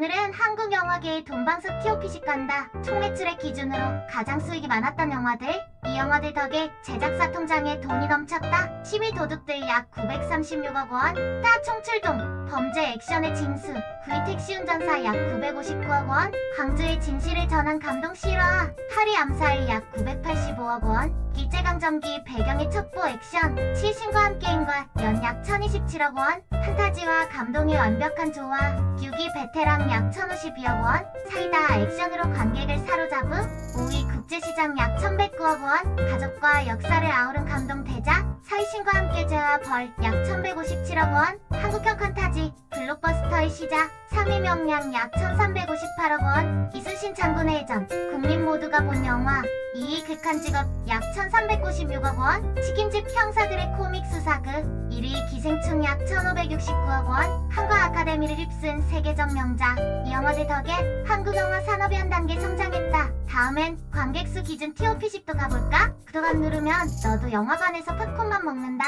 오늘은 한국 영화계의 돈방석 TOP식 간다. 총 매출의 기준으로 가장 수익이 많았던 영화들. 이 영화들 덕에 제작사 통장에 돈이 넘쳤다. 12 도둑들 약 936억 원. 타 총출동. 범죄 액션의 징수. 구이 택시 운전사 약 959억 원. 광주의 진실을 전한 감동 실화. 파리 암살 약 985억 원. 일 제강점기 배경의 첩보 액션. 시신과 함께인과 연약 1027억 원. 판타지와 감동의 완벽한 조화. 6위 베테랑 약 1052억 원. 사이다 액션으로 관객을 사로잡음. 5위 국제시장 약 1109억 원. 가족과 역사를 아우른 감동 대작. 서희신과 함께 죄와 벌 약 1157억 원. 한국형 판타지 블록버스 터의 시작. 3위 명량 약 1358억 원. 이순신 장군의 해전. 국민 모두가 본 영화. 2위 극한 직업 약 1396억 원. 책임집 형사들의 코믹 수사극. 1위 기생충 약 1569억 원. 한국 아카데미를 휩쓴 세계적 명작. 이 영화들 덕에 한국 영화 산업이 한 단계 성장했다. 다음엔 관객 수 기준 TOP식도 가볼까? 구독 안 누르면 너도 영화관에서 팝콘만 먹는다.